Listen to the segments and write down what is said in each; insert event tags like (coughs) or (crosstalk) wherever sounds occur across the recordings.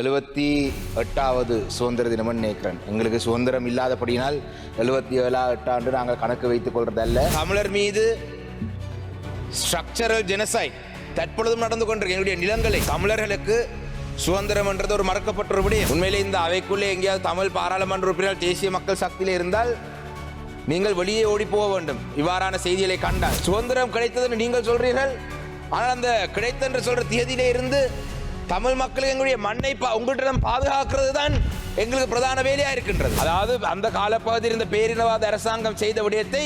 எழுபத்தி எட்டாவது சுதந்திர தினம்னு நினைக்கிறேன். எங்களுக்கு சுதந்திரம் இல்லாதபடியினால் எழுபத்தி ஏழா எட்டாண்டு நாங்கள் கணக்கு வைத்துக் கொள்றதல்ல. தமிழர் மீது ஸ்ட்ரக்சரல் ஜெனசைட் தற்பொழுதும் நடந்து கொண்டிருக்க. எங்களுடைய நிலங்களை தமிழர்களுக்கு சுதந்திரம் என்றது ஒரு மறக்கப்பட்ட ஒரு விடயம். உண்மையிலே இந்த அவைக்குள்ளே எங்கேயாவது தமிழ் பாராளுமன்ற உறுப்பினர் தேசிய மக்கள் சக்தியில் இருந்தால் நீங்கள் வெளியே ஓடி போக வேண்டும். இவ்வாறான செய்திகளை கண்டால். சுதந்திரம் கிடைத்ததுன்னு நீங்கள் சொல்றீர்கள். ஆனால் அந்த கிடைத்த என்று சொல்ற தேதியிலே இருந்து தமிழ் மக்கள் எங்களுடைய மண்ணை பா- உங்களிடம் பாதுகாக்கிறது தான் எங்களுக்கு பிரதான வேலையா இருக்கின்றது அதாவது அந்த காலப்பகுதியில் இருந்த பேரினவாத அரசாங்கம் செய்த விடயத்தை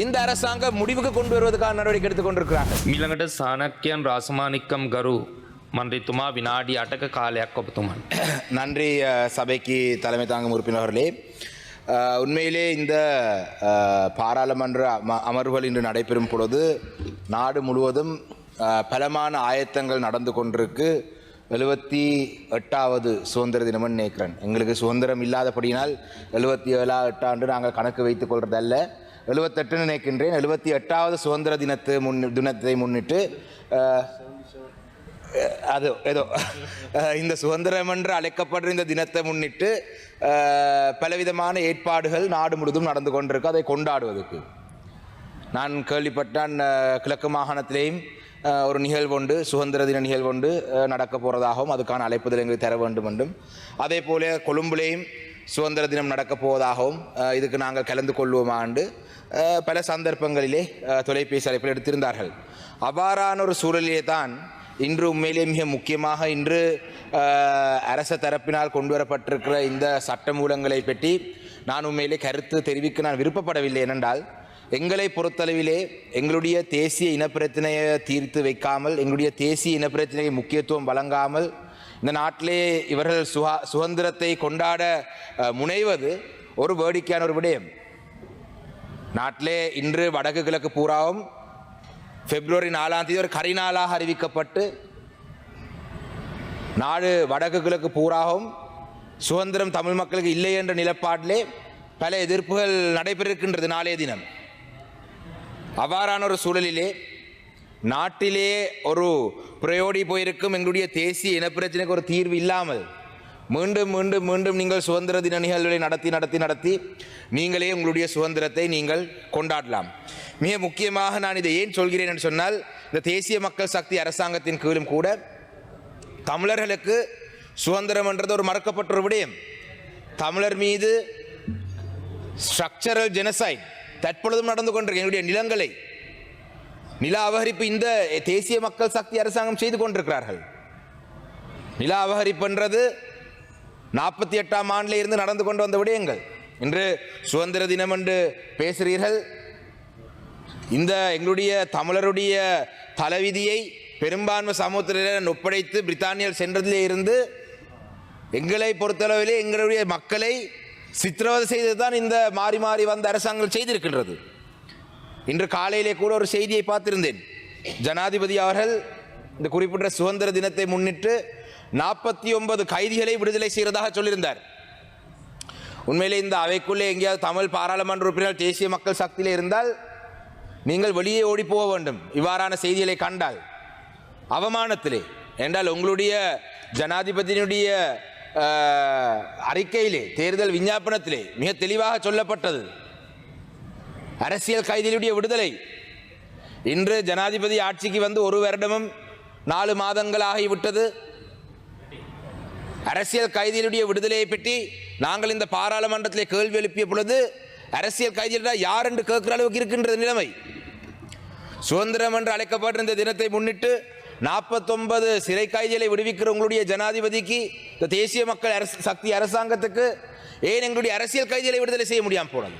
இந்த அரசாங்கம் முடிவுக்கு கொண்டு வருவதற்கான நடவடிக்கை எடுத்துக் கொண்டிருக்கிறார்கள் ඊළඟට සානක්‍යයන් රාසමානික්කම් ගරු මන්ත්‍රීතුමා විනාඩි අටක කාලයක් ඔබතුමන්. (coughs) நன்றி அஹ், சபைக்கு தலைமை தாங்கும் உறுப்பினர்களே அஹ், உண்மையிலே இந்த அஹ், பாராளுமன்ற அம- அமர்வுகள் இன்று நடைபெறும் பொழுது நாடு முழுவதும் அஹ், பலமான ஆயத்தங்கள் நடந்து கொண்டிருக்கு எழுபத்தி எட்டாவது சுதந்திர தினம்னு நினைக்கிறேன் எங்களுக்கு சுதந்திரம் இல்லாதபடியினால் எழுபத்தி ஏழா எட்டாண்டு நாங்கள் கணக்கு வைத்துக் கொள்றதல்ல. எழுபத்தெட்டுன்னு நினைக்கின்றேன். எழுபத்தி எட்டாவது சுதந்திர தினத்து முன் தினத்தை முன்னிட்டு அது ஏதோ இந்த சுதந்திரம் என்று அழைக்கப்படுற இந்த தினத்தை முன்னிட்டு பலவிதமான ஏற்பாடுகள் நாடு முழுதும் நடந்து கொண்டிருக்கு. அதை கொண்டாடுவதற்கு. நான் கேள்விப்பட்டான் கிழக்கு மாகாணத்திலேயும் ஒரு நிகழ்வுண்டு சுதந்திர தின நிகழ்வுண்டு நடக்க போகிறதாகவும் அதுக்கான அழைப்புதல் எங்களுக்கு தர வேண்டும் என்றும் அதே போல கொழும்புலேயும் சுதந்திர தினம் நடக்கப் போவதாகவும் இதுக்கு நாங்கள் கலந்து கொள்வோமாண்டு பல சந்தர்ப்பங்களிலே தொலைபேசி அழைப்பில் எடுத்திருந்தார்கள். அவ்வாறான ஒரு சூழலிலே தான் இன்று உண்மையிலே மிக முக்கியமாக இன்று அரச தரப்பினால் கொண்டு வரப்பட்டிருக்கிற இந்த சட்டமூலங்களை பற்றி நான் உண்மையிலே கருத்து தெரிவிக்க நான் விருப்பப்படவில்லை. ஏனென்றால் எங்களை பொறுத்தளவிலே எங்களுடைய தேசிய இனப்பிரச்சனையை தீர்த்து வைக்காமல் எங்களுடைய தேசிய இனப்பிரச்சனையை முக்கியத்துவம் வழங்காமல் இந்த நாட்டிலே இவர்கள் சுகா சுதந்திரத்தை கொண்டாட முனைவது ஒரு வேடிக்கையான ஒரு விடயம். நாட்டிலே இன்று வடக்கு கிழக்கு பூராவும் பிப்ரவரி நாலாம் தேதி ஒரு கரிநாளாக அறிவிக்கப்பட்டு நாடு வடக்கு கிழக்கு பூராகவும் சுதந்திரம் தமிழ் மக்களுக்கு இல்லை என்ற நிலப்பாட்டிலே பல எதிர்ப்புகள் நடைபெறிருக்கின்றது நாளைய தினம். அவ்வாறான ஒரு சூழலிலே நாட்டிலே ஒரு புரையோடி போயிருக்கும் எங்களுடைய தேசிய இனப்பிரச்சனைக்கு ஒரு தீர்வு இல்லாமல் மீண்டும் மீண்டும் மீண்டும் நீங்கள் சுதந்திர தின நிகழ்வுகளை நடத்தி நடத்தி நடத்தி நீங்களே உங்களுடைய சுதந்திரத்தை நீங்கள் கொண்டாடலாம். மிக முக்கியமாக நான் இதை ஏன் சொல்கிறேன் என்று சொன்னால் இந்த தேசிய மக்கள் சக்தி அரசாங்கத்தின் கீழும் கூட தமிழர்களுக்கு சுதந்திரம் என்றது ஒரு மறக்கப்பட்ட ஒரு விடயம். தமிழர் மீது ஸ்ட்ரக்சரல் ஜெனசைட் தற்பொழுதும் நடந்து கொண்டிருக்க என்னுடைய நிலங்களை. நில அபகரிப்பு இந்த தேசிய மக்கள் சக்தி அரசாங்கம் செய்து கொண்டிருக்கிறார்கள். நில அபகரிப்புன்றது நாற்பத்தி எட்டாம் ஆண்டில் இருந்து நடந்து கொண்டு வந்த விடயங்கள். இன்று சுதந்திர தினம் என்று பேசுகிறீர்கள். இந்த எங்களுடைய தமிழருடைய தலைவிதியை பெரும்பான்மை சமூகத்தினர் ஒப்படைத்து பிரித்தானியர் சென்றதிலே இருந்து எங்களை பொறுத்தளவிலே எங்களுடைய மக்களை சித்திரவதை செய்தது தான் இந்த மாறி மாறி வந்த அரசாங்கம் செய்திருக்கின்றது. இன்று காலையிலே கூட ஒரு செய்தியை பார்த்திருந்தேன். ஜனாதிபதி அவர்கள் இந்த குறிப்பிட்ட சுதந்திர தினத்தை முன்னிட்டு நாற்பத்தி ஒன்பது கைதிகளை விடுதலை செய்கிறதாக சொல்லியிருந்தார். உண்மையிலே இந்த அவைக்குள்ளே எங்கேயாவது தமிழ் பாராளுமன்ற உறுப்பினர் தேசிய மக்கள் சக்தியிலே இருந்தால் நீங்கள் வெளியே ஓடி போக வேண்டும். இவ்வாறான செய்திகளை கண்டால் அவமானத்திலே. என்றால் உங்களுடைய ஜனாதிபதியினுடைய அறிக்கையிலே தேர்தல் விஞ்ஞாபனத்திலே மிக தெளிவாக சொல்லப்பட்டது. அரசியல் கைதிகளுடைய விடுதலை. இன்று ஜனாதிபதி ஆட்சிக்கு வந்து ஒரு வருடமும் நாலு மாதங்களாகிவிட்டது அரசியல் கைதிகளுடைய விடுதலையை பற்றி நாங்கள் இந்த பாராளுமன்றத்திலே கேள்வி எழுப்பிய பொழுது அரசியல் கைதிகள் யார் என்று கேட்கிற அளவுக்கு இருக்கின்றது நிலைமை. சுதந்திரம் என்று அழைக்கப்பட்ட இந்த தினத்தை முன்னிட்டு நாற்பத்தொன்பது சிறை கைதிகளை விடுவிக்கிற உங்களுடைய ஜனாதிபதிக்கு இந்த தேசிய மக்கள் அரசு சக்தி அரசாங்கத்துக்கு ஏன் எங்களுடைய அரசியல் கைதிகளை விடுதலை செய்ய முடியாமல் போனது?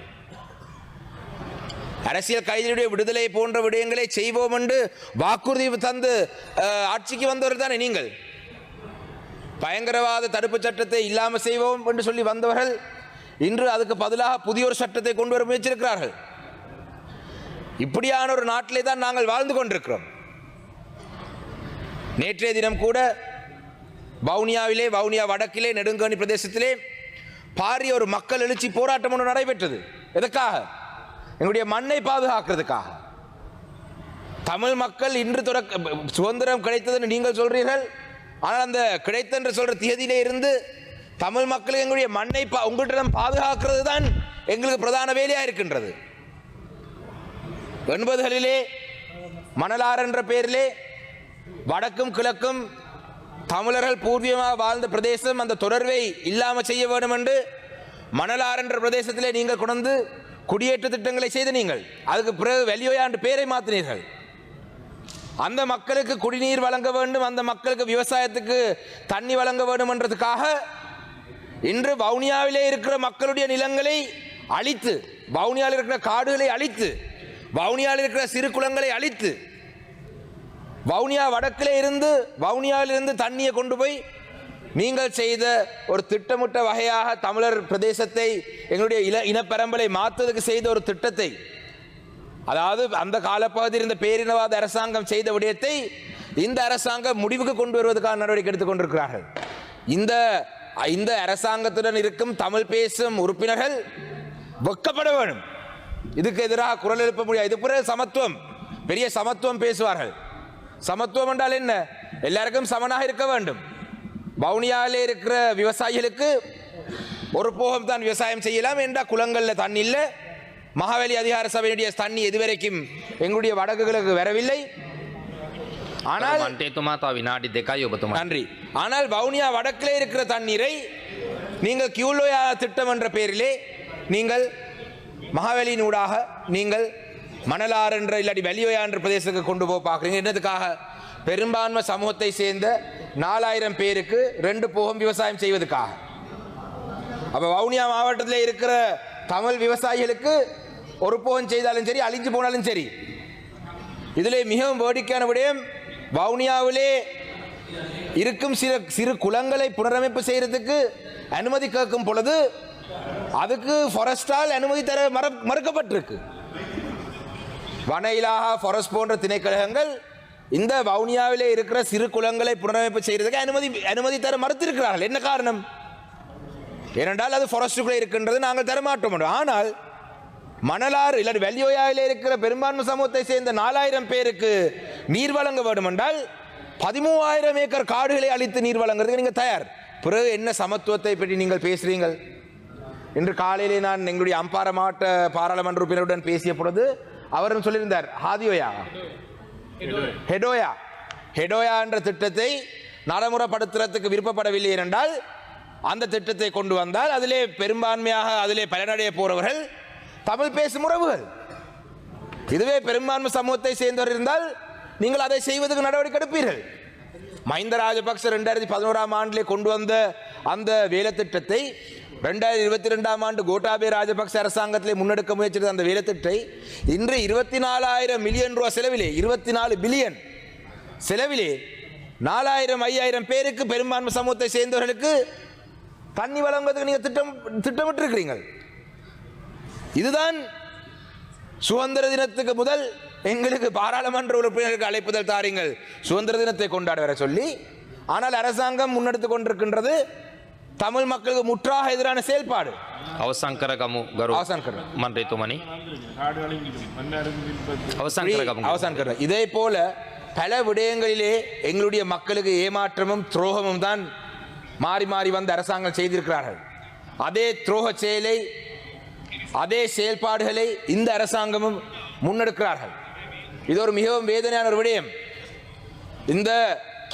அரசியல் கைதிகளுடைய விடுதலை போன்ற விடயங்களை செய்வோம் என்று வாக்குறுதி தந்து ஆட்சிக்கு வந்தவர் தானே நீங்கள்? பயங்கரவாத தடுப்பு சட்டத்தை இல்லாமல் செய்வோம் என்று சொல்லி வந்தவர்கள் இன்று அதுக்கு பதிலாக புதிய ஒரு சட்டத்தை கொண்டு வர முயற்சியிருக்கிறார்கள். இப்படியான ஒரு நாட்டிலே தான் நாங்கள் வாழ்ந்து கொண்டிருக்கிறோம். நேற்றைய தினம் கூட வவுனியாவிலே வவுனியா வடக்கிலே நெடுங்கணி பிரதேசத்திலே பாரிய ஒரு மக்கள் எழுச்சி போராட்டம் ஒன்று நடைபெற்றது. எதுக்காக எங்களுடைய மண்ணை பாதுகாக்கிறதுக்காக. தமிழ் மக்கள் இன்று தொடக்க சுதந்திரம் கிடைத்ததுன்னு நீங்கள் சொல்றீர்கள். ஆனால் அந்த கிடைத்தென்று சொல்ற தியதியிலே இருந்து தமிழ் மக்கள் எங்களுடைய மண்ணை பா- உங்கள்கிட்ட பாதுகாக்கிறது தான் எங்களுக்கு பிரதான வேலையாக இருக்கின்றது. எண்பதுகளிலே மணலார் என்ற பெயரிலே வடக்கும் கிழக்கும் தமிழர்கள் பூர்வீகமாக வாழ்ந்த பிரதேசம் அந்த தொடர்பை இல்லாமல் செய்ய வேண்டும் என்று மணலார் என்ற பிரதேசத்திலே நீங்கள் கொண்டு குடியேற்ற திட்டங்களை செய்த நீங்கள் அதுக்கு பிறகு வெளியோயா என்ற பேரை மாற்றினீர்கள் அந்த மக்களுக்கு குடிநீர் வழங்க வேண்டும் அந்த மக்களுக்கு விவசாயத்துக்கு தண்ணி வழங்க வேண்டும் என்றதுக்காக இன்று வவுனியாவிலே இருக்கிற மக்களுடைய நிலங்களை அழித்து வவுனியாவில் இருக்கிற காடுகளை அழித்து வவுனியாவில் இருக்கிற சிறு குளங்களை அழித்து வவுனியா வடக்கிலே இருந்து வவுனியாவிலிருந்து தண்ணியை கொண்டு போய் நீங்கள் செய்த ஒரு திட்டமிட்ட வகையாக தமிழர் பிரதேசத்தை எங்களுடைய இன இனப்பெரம்பலை மாற்றுவதற்கு செய்த ஒரு திட்டத்தை அதாவது அந்த காலப்பகுதியில் இருந்த பேரினவாத அரசாங்கம் செய்த விடயத்தை இந்த அரசாங்கம் முடிவுக்கு கொண்டு வருவதற்கான நடவடிக்கை எடுத்துக்கொண்டிருக்கிறார்கள் இந்த இந்த அரசாங்கத்துடன் இருக்கும் தமிழ் பேசும் உறுப்பினர்கள் வெக்கப்பட வேண்டும். இதுக்கு எதிராக குரல் எழுப்ப முடியாது. இது பிற சமத்துவம் பெரிய சமத்துவம் பேசுவார்கள். சமத்துவம் என்றால் என்ன? எல்லாருக்கும் சமனாக இருக்க வேண்டும். வவுனியாவில் இருக்கிற விவசாயிகளுக்கு ஒரு போகம் தான் விவசாயம் செய்யலாம் என்றால் குளங்களில் தண்ணி இல்லை. மகாவலி அதிகார சபையினுடைய தண்ணி இதுவரைக்கும் எங்களுடைய வடக்குகளுக்கு வரவில்லை. ஆனால் நாடி தேக்காய் நன்றி. ஆனால் வவுனியா வடக்கில் இருக்கிற தண்ணீரை நீங்கள் கியூலோயா திட்டம் என்ற பெயரிலே நீங்கள் மகாவலியினூடாக நீங்கள் மணலாறு என்ற இல்லாட்டி வெளியோயா என்ற பிரதேசத்துக்கு கொண்டு போக பார்க்குறீங்க. என்னதுக்காக? பெரும்பான்மை சமூகத்தை சேர்ந்த நாலாயிரம் பேருக்கு ரெண்டு போகம் விவசாயம் செய்வதுக்காக. அப்போ வவுனியா மாவட்டத்தில் இருக்கிற தமிழ் விவசாயிகளுக்கு ஒரு போகம் செய்தாலும் சரி அழிஞ்சு போனாலும் சரி இதில் மிகவும் வேடிக்கையான விடயம் வவுனியாவிலே இருக்கும் சில சிறு குளங்களை புனரமைப்பு செய்கிறதுக்கு அனுமதி கேட்கும் பொழுது அதுக்கு ஃபாரஸ்டால் அனுமதி தர மற மறுக்கப்பட்டிருக்கு. வன இலாகா ஃபாரஸ்ட் போன்ற திணைக்கழகங்கள் இந்த வவுனியாவிலே இருக்கிற சிறு குளங்களை புனரமைப்பு செய்கிறதுக்கு அனுமதி அனுமதி தர மறுத்திருக்கிறார்கள். என்ன காரணம்? ஏனென்றால் அது ஃபாரஸ்ட்டுக்குள்ளே இருக்கின்றது நாங்கள் தரமாட்டோம் ஆனால் மணலாறு இல்லாட்டி வெள்ளியோயாவில் இருக்கிற பெரும்பான்மை சமூகத்தை சேர்ந்த நாலாயிரம் பேருக்கு நீர் வழங்க வேண்டும் என்றால் பதிமூவாயிரம் ஏக்கர் காடுகளை அழித்து நீர் வழங்குறதுக்கு நீங்கள் தயார். பிறகு என்ன சமத்துவத்தை பற்றி நீங்கள் பேசுகிறீங்கள் இன்று காலையிலே நான் எங்களுடைய அம்பார மாவட்ட பாராளுமன்ற உறுப்பினருடன் பேசிய பொழுது அவரும் சொல்லியிருந்தார் ஹாதியோயா? ஹெடோயா. ஹெடோயா என்ற திட்டத்தை நடைமுறைப்படுத்துறதுக்கு விருப்பப்படவில்லை என்றால் அந்த திட்டத்தை கொண்டு வந்தால் அதிலே பெரும்பான்மையாக அதிலே பலனடைய போறவர்கள் தமிழ் பேசும் உறவுகள். இதுவே பெரும்பான்மை சமூகத்தை சேர்ந்தவர் இருந்தால் நீங்கள் அதை செய்வதற்கு நடவடிக்கை எடுப்பீர்கள். மஹிந்த ராஜபக்ச ரெண்டாயிரத்தி பதினோராம் ஆண்டிலே கொண்டு வந்த அந்த வேலை திட்டத்தை ரெண்டாயிரத்தி இருபத்தி ரெண்டாம் ஆண்டு கோட்டாபே ராஜபக்ச அரசாங்கத்திலே முன்னெடுக்க முயற்சித்த அந்த வேலைத்திட்டை இன்று இருபத்தி நாலாயிரம் மில்லியன் ரூபா செலவிலே இருபத்தி நாலு பில்லியன் செலவிலே நாலாயிரம் ஐயாயிரம் பேருக்கு பெரும்பான்மை சமூகத்தை சேர்ந்தவர்களுக்கு தண்ணி வழங்குவதற்கு நீங்கள் திட்டம் திட்டமிட்டிருக்கிறீர்கள். இதுதான் சுதந்திர தினத்துக்கு முதல் எங்களுக்கு பாராளுமன்ற உறுப்பினருக்கு அழைப்புதல் தாருங்கள். சுதந்திர தினத்தை கொண்டாட வர சொல்லி ஆனால் அரசாங்கம் முன்னெடுத்து கொண்டிருக்கின்றது தமிழ் மக்களுக்கு முற்றாக எதிரான செயல்பாடு අවසං කරගමු ගරු අවසන් කරනවා. මන්ත්‍රේතුමනි காடுகளிலும் மன்னரும் අවසං කරගමු. அவசான் கருது இதே போல பல விடயங்களிலே எங்களுடைய மக்களுக்கு ஏமாற்றமும் துரோகமும் தான் மாறி மாறி வந்த அரசாங்கம் செய்திருக்கிறார்கள் அதே துரோக செயலை அதே செயல்பாடுகளை இந்த அரசாங்கமும் முன்னெடுக்கிறார்கள் இது ஒரு மிகவும் வேதனையான ஒரு விடயம் இந்த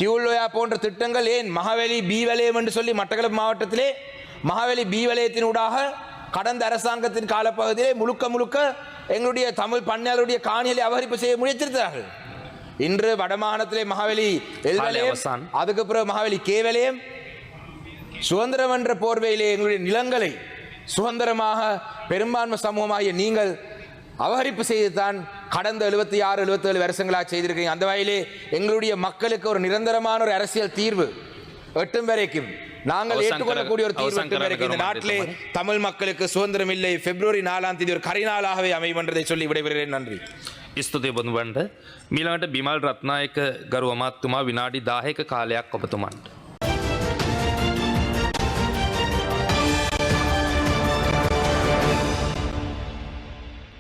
கியூலோயா போன்ற திட்டங்கள் ஏன் மகாவலி பி வலயம் என்று சொல்லி மட்டக்களப்பு மாவட்டத்திலே மகாவலி பி வலயத்தினூடாக கடந்த அரசாங்கத்தின் காலப்பகுதியிலே முழுக்க முழுக்க எங்களுடைய தமிழ் பண்ணையாளருடைய காணிகளை அபகரிப்பு செய்ய முயற்சித்தார்கள் இன்று வடமாகாணத்திலே மகாவலி எல் வலயம், அவசான். அதுக்கு பிறகு மகாவலி கே வலயம் சுதந்திரம் என்ற போர்வையிலே எங்களுடைய நிலங்களை சுதந்திரமாக பெரும்பான்மை சமூகமாகிய நீங்கள் அபகரிப்பு செய்துதான் கடந்த எழுபத்தி ஆறு எழுபத்தேழு வருஷங்களாக செய்திருக்கீங்க அந்த வகையிலே எங்களுடைய மக்களுக்கு ஒரு நிரந்தரமான ஒரு அரசியல் தீர்வு எட்டும் வரைக்கும் நாங்கள் அவசான் ஏற்றுக்கொள்ளக்கூடிய ஒரு கர- தீர்வு அவசான் எட்டும் வரைக்கும் இந்த கர- நாட்டிலே கர- தமிழ் மக்களுக்கு சுதந்திரம் இல்லை பிப்ரவரி நாலாம் தேதி ஒரு கரிநாளாகவே அமையும் என்றதை சொல்லி விடைபெறுகிறேன் நன்றி ස්තුතිය බොඳුවන්ට මීළඟට බිමල් රත්නායක ගරු අමාත්තුමා විනාඩි දාහක කාලයක් ඔබතුමන්ට.